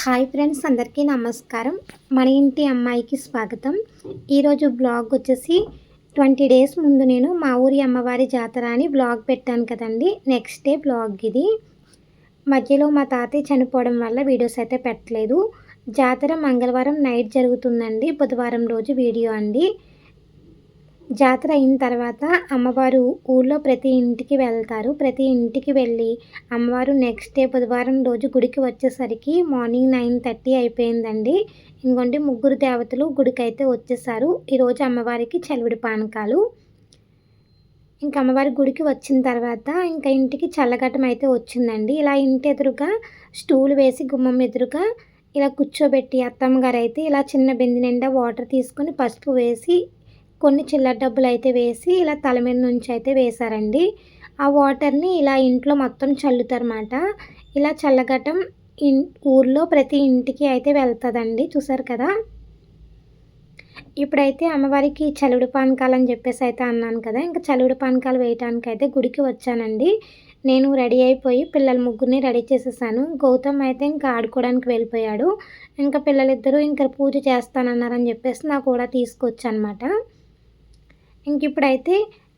Hi friends అందరికీ నమస్కారం. మన ఇంటి అమ్మాయికి స్వాగతం. ఈరోజు బ్లాగ్ వచ్చేసి ట్వంటీ డేస్ ముందు నేను మా ఊరి అమ్మవారి జాతర అని బ్లాగ్ పెట్టాను కదండి. నెక్స్ట్ డే బ్లాగ్ ఇది. మధ్యలో మా తాతయ్య చనిపోవడం వల్ల వీడియోస్ అయితే పెట్టలేదు. జాతర మంగళవారం నైట్ జరుగుతుందండి. బుధవారం రోజు వీడియో అండి. జాతర అయిన తర్వాత అమ్మవారు ఊళ్ళో ప్రతి ఇంటికి వెళ్తారు. ప్రతి ఇంటికి వెళ్ళి అమ్మవారు నెక్స్ట్ డే బుధవారం రోజు గుడికి వచ్చేసరికి మార్నింగ్ నైన్ థర్టీ అయిపోయిందండి. ఇంకొండి ముగ్గురు దేవతలు గుడికి అయితే వచ్చేసారు ఈరోజు అమ్మవారికి చలివిడి పానకాలు. ఇంకా అమ్మవారి గుడికి వచ్చిన తర్వాత ఇంకా ఇంటికి చల్లగట్టం అయితే వచ్చిందండి. ఇలా ఇంటి ఎదురుగా స్టూల్ వేసి గుమ్మం ఎదురుగా ఇలా కూర్చోబెట్టి అత్తమ్మ గారు అయితే ఇలా చిన్న బింది నిండా వాటర్ తీసుకొని పసుపు వేసి కొన్ని చిల్లర డబ్బులు అయితే వేసి ఇలా తల మీద నుంచి అయితే వేశారండి. ఆ వాటర్ని ఇలా ఇంట్లో మొత్తం చల్లుతారన్నమాట. ఇలా చల్లగటం ఇన్ ఊర్లో ప్రతి ఇంటికి అయితే వెళ్తుందండి చూసారు కదా? ఇప్పుడైతే అమ్మవారికి చలుడు పానకాలు అని చెప్పేసి అయితే అన్నాను కదా ఇంకా చలుడు పానకాలు వేయటానికి అయితే గుడికి వచ్చానండి. నేను రెడీ అయిపోయి పిల్లల ముగ్గురిని రెడీ చేసేసాను. గౌతమ్ అయితే ఇంకా ఆడుకోవడానికి వెళ్ళిపోయాడు. ఇంకా పిల్లలిద్దరూ ఇంకా పూజ చేస్తానన్నారని చెప్పేసి నాకు కూడా తీసుకొచ్చానమాట ఇంక ఇప్పుడైతే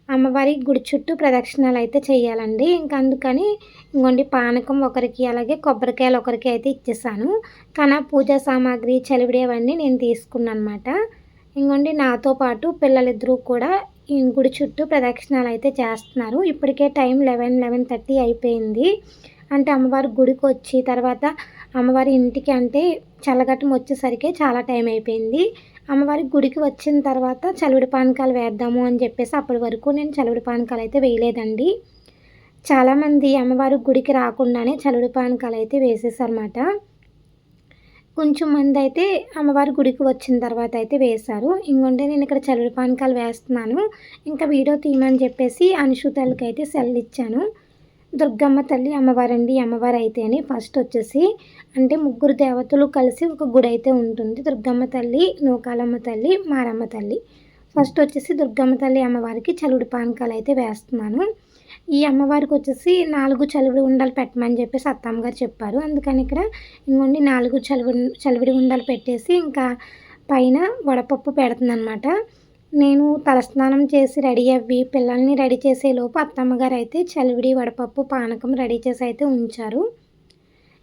అమ్మవారి గుడి చుట్టూ ప్రదక్షిణాలు అయితే చేయాలండి. ఇంక అందుకని ఇంకోండి పానకం ఒకరికి అలాగే కొబ్బరికాయలు ఒకరికి అయితే ఇచ్చేసాను. కానీ పూజా సామాగ్రి చలివిడి అవన్నీ నేను తీసుకున్నాను అనమాట ఇంకోండి నాతో పాటు పిల్లలిద్దరూ కూడా ఈ గుడి చుట్టూ ప్రదక్షిణాలు అయితే చేస్తున్నారు. ఇప్పటికే టైం లెవెన్ లెవెన్ థర్టీ అయిపోయింది. అంటే అమ్మవారి గుడికి వచ్చి తర్వాత అమ్మవారి ఇంటికి అంటే చల్లగట్టం వచ్చేసరికి చాలా టైం అయిపోయింది. అమ్మవారి గుడికి వచ్చిన తర్వాత చలివిడి పానకాలు వేద్దాము అని చెప్పేసి అప్పటి వరకు నేను చలివిడి పానకాలు అయితే వేయలేదండి. చాలామంది అమ్మవారి గుడికి రాకుండానే చలివిడి పానకాలు అయితే వేసేసారన్నమాట. కొంచెం మంది అయితే అమ్మవారి గుడికి వచ్చిన తర్వాత అయితే వేశారు. ఇంకొంటే నేను ఇక్కడ చలివిడి పానకాలు వేస్తున్నాను. ఇంకా వీడియో తీయమని చెప్పేసి అనుషుతలకి అయితే సెల్ ఇచ్చాను. దుర్గమ్మ తల్లి అమ్మవారండి అమ్మవారు అయితే అని ఫస్ట్ వచ్చేసి అంటే ముగ్గురు దేవతలు కలిసి ఒక గుడి అయితే ఉంటుంది. దుర్గమ్మ తల్లి నూకాలమ్మ తల్లి మారమ్మ తల్లి. ఫస్ట్ వచ్చేసి దుర్గమ్మ తల్లి అమ్మవారికి చలుడు పానకాలు అయితే వేస్తున్నాను. ఈ అమ్మవారికి వచ్చేసి నాలుగు చలివిడి ఉండలు పెట్టమని చెప్పేసి అత్తమ్మ గారు చెప్పారు. అందుకని ఇక్కడ ఇంకొండి నాలుగు చలివిడి చలివిడి ఉండలు పెట్టేసి ఇంకా పైన వడపప్పు పెడుతుంది అనమాట నేను తలస్నానం చేసి రెడీ అవ్వి పిల్లల్ని రెడీ చేసేలోపు అత్తమ్మగారు అయితే చలివిడి వడపప్పు పానకం రెడీ చేసి అయితే ఉంచారు.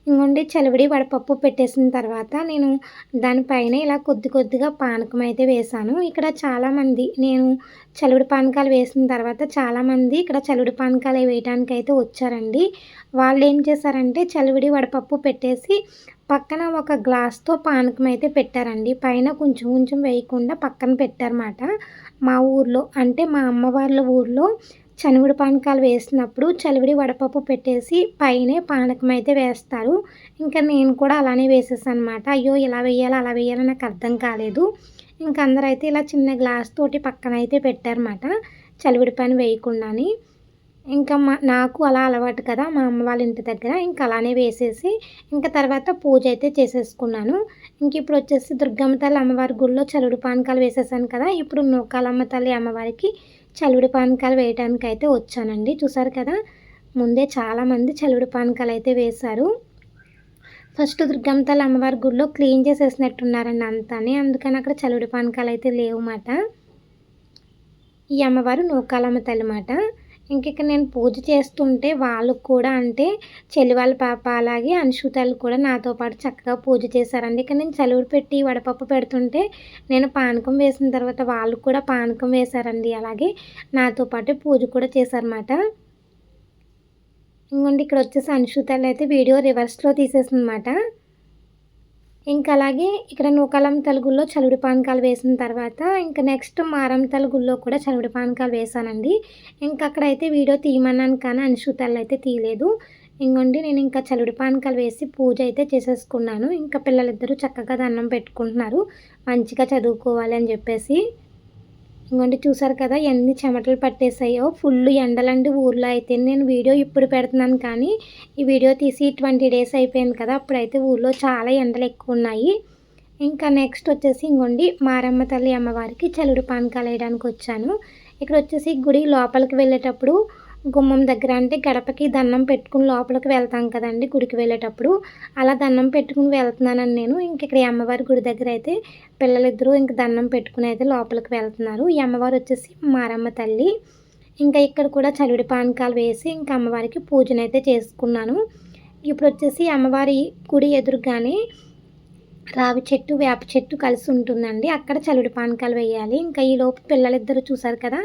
ఇంకొండి చలివిడి వడపప్పు పెట్టేసిన తర్వాత నేను దానిపైన ఇలా కొద్ది కొద్దిగా పానకం అయితే వేశాను ఇక్కడ చాలామంది నేను చలివిడి పానకాలు వేసిన తర్వాత చాలామంది ఇక్కడ చలివిడి పానకాలు వేయడానికి అయితే వచ్చారండి. వాళ్ళు ఏం చేశారంటే చలివిడి వడపప్పు పెట్టేసి పక్కన ఒక గ్లాస్తో పానకం అయితే పెట్టారండి. పైన కొంచెం కొంచెం వేయకుండా పక్కన పెట్టారన్నమాట. మా ఊర్లో అంటే మా అమ్మవార్ల ఊర్లో చనివిడి పానకాలు వేసినప్పుడు చలివిడి వడపప్పు పెట్టేసి పైనే పానకం అయితే వేస్తారు. ఇంకా నేను కూడా అలానే వేసేసాను అనమాట అయ్యో ఇలా వేయాలి అలా వేయాలి నాకు అర్థం కాలేదు. ఇంకా అందరూ అయితే ఇలా చిన్న గ్లాస్ తోటి పక్కన అయితే పెట్టారన్నమాట చలివిడి పని వేయకుండాని. ఇంకా మా నాకు అలా అలవాటు కదా మా అమ్మ వాళ్ళ ఇంటి దగ్గర ఇంకా అలానే వేసేసి ఇంకా తర్వాత పూజ అయితే చేసేసుకున్నాను. ఇంక ఇప్పుడు వచ్చేసి దుర్గమ్మ తల్లి అమ్మవారి గుళ్ళో చలుడు పానకాలు వేసేసాను కదా ఇప్పుడు నూకాలమ్మ తల్లి అమ్మవారికి చలుడు పానకాలు వేయడానికి అయితే వచ్చానండి. చూసారు కదా ముందే చాలామంది చలుడు పానకాలు అయితే వేశారు. ఫస్ట్ దుర్గమ్మ తల్లి అమ్మవారి గుళ్ళో క్లీన్ చేసేసినట్టున్నారండి అంతానే. అందుకని అక్కడ చలుడు పానకాలు అయితే లేవు మాట ఈ అమ్మవారు నూకాలమ్మ తల్లి మాట ఇంక నేను పూజ చేస్తుంటే వాళ్ళు కూడా అంటే చెల్లి వాళ్ళ పాప అలాగే అనుషూతాలు కూడా నాతో పాటు చక్కగా పూజ చేశారండి. ఇక్కడ నేను చలువుడు పెట్టి వడపప్పు పెడుతుంటే నేను పానకం వేసిన తర్వాత వాళ్ళు కూడా పానకం వేశారండి. అలాగే నాతో పాటు పూజ కూడా చేశారన్నమాట. ఇంకోండి ఇక్కడ వచ్చేసి అనుషూతాలు అయితే వీడియో రివర్స్లో తీసేసిందన్నమాట. ఇంకా అలాగే ఇక్కడ నూకాలం తలుగుల్లో చలుడి పానకాలు వేసిన తర్వాత ఇంకా నెక్స్ట్ మారం తలుగుల్లో కూడా చలుడి పానకాలు వేసానండి ఇంకా అక్కడైతే వీడియో తీయమన్నాను కానీ అనుషూతాలు అయితే తీయలేదు. ఇంకోండి నేను ఇంకా చలుడి పానకాలు వేసి పూజ అయితే చేసేసుకున్నాను. ఇంకా పిల్లలిద్దరూ చక్కగా దండం పెట్టుకుంటున్నారు. మంచిగా చదువుకోవాలి అని చెప్పేసి. ఇంకోండి చూసారు కదా ఎన్ని చెమటలు పట్టేసాయో ఫుల్ ఎండలండి ఊర్లో అయితే. నేను వీడియో ఇప్పుడు పెడుతున్నాను కానీ ఈ వీడియో తీసి ట్వంటీ డేస్ అయిపోయింది కదా అప్పుడైతే ఊర్లో చాలా ఎండలు ఎక్కువ ఉన్నాయి. ఇంకా నెక్స్ట్ వచ్చేసి ఇంకోండి మారమ్మ తల్లి అమ్మవారికి చలుడు పానకాలు వేయడానికి వచ్చాను. ఇక్కడ వచ్చేసి గుడి లోపలికి వెళ్ళేటప్పుడు గుమ్మం దగ్గర అంటే గడపకి దండం పెట్టుకుని లోపలికి వెళ్తాం కదండి గుడికి వెళ్ళేటప్పుడు. అలా దండం పెట్టుకుని వెళ్తున్నానని నేను. ఇంక ఇక్కడ అమ్మవారి గుడి దగ్గర అయితే పిల్లలిద్దరూ ఇంక దండం పెట్టుకుని అయితే లోపలికి వెళ్తున్నారు. ఈ అమ్మవారు వచ్చేసి మారమ్మ తల్లి. ఇంకా ఇక్కడ కూడా చలివిడి పానకాలు వేసి ఇంకా అమ్మవారికి పూజనైతే చేసుకున్నాను. ఇప్పుడు వచ్చేసి అమ్మవారి గుడి ఎదురుగానే రావి చెట్టు వేప చెట్టు కలిసి ఉంటుందండి. అక్కడ చలివిడి పానకాలు వేయాలి. ఇంకా ఈలోపు పిల్లలిద్దరూ చూసారు కదా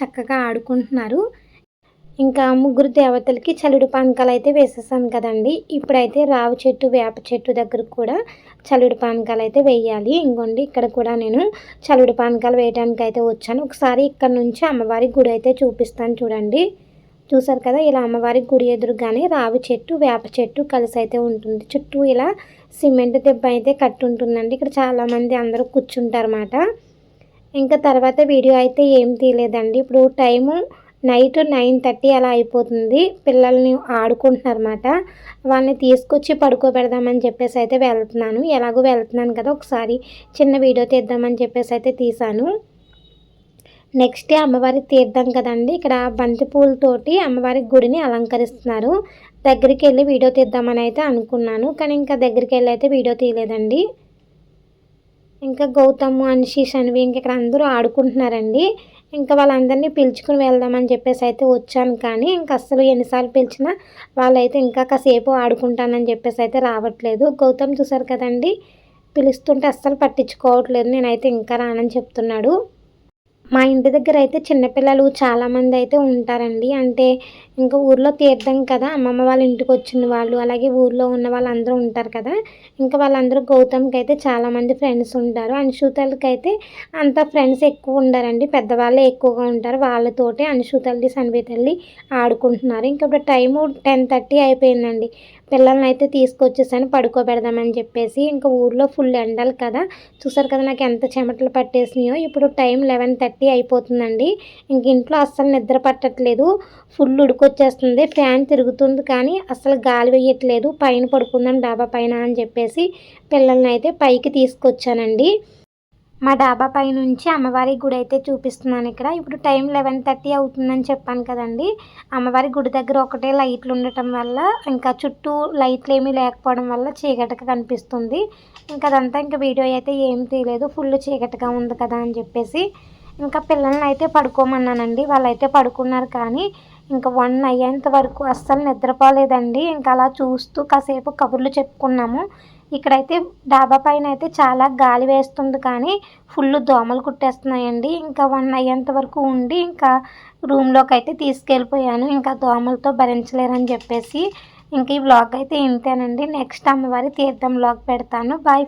చక్కగా ఆడుకుంటున్నారు. ఇంకా ముగ్గురు దేవతలకి చలుడు పానకాలు అయితే వేసేసాను కదండి. ఇప్పుడైతే రావి చెట్టు వేప చెట్టు దగ్గర కూడా చలుడు పానకాలు అయితే వేయాలి. ఇంకోండి ఇక్కడ కూడా నేను చలుడు పానకాలు వేయడానికి అయితే వచ్చాను. ఒకసారి ఇక్కడ నుంచి అమ్మవారి గుడి అయితే చూపిస్తాను చూడండి. చూసారు కదా ఇలా అమ్మవారి గుడి ఎదురుగానే రావి చెట్టు వేప చెట్టు కలిసి అయితే ఉంటుంది. చుట్టూ ఇలా సిమెంట్ దెబ్బ అయితే కట్టుంటుందండి. ఇక్కడ చాలామంది అందరూ కూర్చుంటారన్నమాట. ఇంకా తర్వాత వీడియో అయితే ఏం తీయలేదండి. ఇప్పుడు టైము నైట్ నైన్ థర్టీ అలా అయిపోతుంది. పిల్లల్ని ఆడుకుంటున్నారన్నమాట. వాళ్ళని తీసుకొచ్చి పడుకోబెడదామని చెప్పేసి అయితే వెళ్తున్నాను. ఎలాగో వెళ్తున్నాను కదా ఒకసారి చిన్న వీడియో తీద్దామని చెప్పేసి అయితే తీసాను నెక్స్ట్ డే అమ్మవారి తీర్థం కదండి. ఇక్కడ బంతిపూలతోటి అమ్మవారి గుడిని అలంకరిస్తున్నారు. దగ్గరికి వెళ్ళి వీడియో తీద్దామని అయితే అనుకున్నాను కానీ ఇంకా దగ్గరికి వెళ్ళి అయితే వీడియో తీయలేదండి. ఇంకా గౌతమ్ అన్షి షన్వి ఇంక ఇక్కడ అందరూ ఆడుకుంటున్నారండి. ఇంకా వాళ్ళందరినీ పిలుచుకుని వెళ్దామని చెప్పేసి అయితే వచ్చాను. కానీ ఇంకా అస్సలు ఎన్నిసార్లు పిలిచినా వాళ్ళైతే ఇంకా కాసేపు ఆడుకుంటానని చెప్పేసి అయితే రావట్లేదు. గౌతమ్ చూసారు కదండి పిలుస్తుంటే అస్సలు పట్టించుకోవట్లేదు. నేనైతే ఇంకా రానని చెప్తున్నాడు. మా ఇంటి దగ్గర అయితే చిన్నపిల్లలు చాలామంది అయితే ఉంటారండి. అంటే ఇంకా ఊర్లో తీర్థం కదా అమ్మమ్మ వాళ్ళ ఇంటికి వచ్చిన వాళ్ళు అలాగే ఊర్లో ఉన్న వాళ్ళందరూ ఉంటారు కదా. ఇంకా వాళ్ళందరూ గౌతమ్కి అయితే చాలామంది ఫ్రెండ్స్ ఉంటారు. అనుశూతలకి అయితే అంత ఫ్రెండ్స్ ఎక్కువ ఉండారండి. పెద్దవాళ్ళే ఎక్కువగా ఉంటారు. వాళ్ళతోటే అన్షూతల్లి సన్వితల్లి ఆడుకుంటున్నారు. ఇంకా ఇప్పుడు టైము టెన్ థర్టీ అయిపోయిందండి. పిల్లల్ని అయితే తీసుకొచ్చేసాను పడుకోబెడదామని చెప్పేసి. ఇంకా ఊర్లో ఫుల్ ఎండలు కదా. చూసారు కదా నాకు ఎంత చెమటలు పట్టేసినాయో. ఇప్పుడు టైం లెవెన్ థర్టీ అయిపోతుందండి. ఇంక ఇంట్లో అస్సలు నిద్ర పట్టట్లేదు. ఫుల్ ఉడుకొచ్చేస్తుంది. ఫ్యాన్ తిరుగుతుంది కానీ అసలు గాలి వేయట్లేదు. పైన పడుకుందాం డాబా పైన అని చెప్పేసి పిల్లల్ని అయితే పైకి తీసుకొచ్చానండి. మా డాబా పై నుంచి అమ్మవారి గుడి అయితే చూపిస్తున్నాను ఇక్కడ. ఇప్పుడు టైం లెవెన్ థర్టీ అవుతుందని చెప్పాను కదండి. అమ్మవారి గుడి దగ్గర ఒకటే లైట్లు ఉండటం వల్ల ఇంకా చుట్టూ లైట్లు ఏమీ లేకపోవడం వల్ల చీకటిగా కనిపిస్తుంది. ఇంకా అదంతా ఇంకా వీడియో అయితే ఏం తీయలేదు. ఫుల్ చీకటిగా ఉంది కదా అని చెప్పేసి ఇంకా పిల్లల్ని అయితే పడుకోమన్నానండి. వాళ్ళైతే పడుకున్నారు కానీ ఇంకా వన్ అయ్యేంత వరకు అస్సలు నిద్రపోలేదండి. ఇంకా అలా చూస్తూ కాసేపు కబుర్లు చెప్పుకున్నాము. ఇక్కడైతే డాబా పైన అయితే చాలా గాలి వేస్తుంది కానీ ఫుల్ దోమలు కుట్టేస్తున్నాయండి. ఇంకా వన్ అయ్యేంత వరకు ఉండి ఇంకా రూమ్లోకి అయితే తీసుకెళ్ళిపోయాను. ఇంకా దోమలతో భరించలేరని చెప్పేసి ఇంక ఈ బ్లాగ్ అయితే ఇంతేనండి. నెక్స్ట్ అమ్మవారి తీర్థం బ్లాగ్ పెడతాను. బాయ్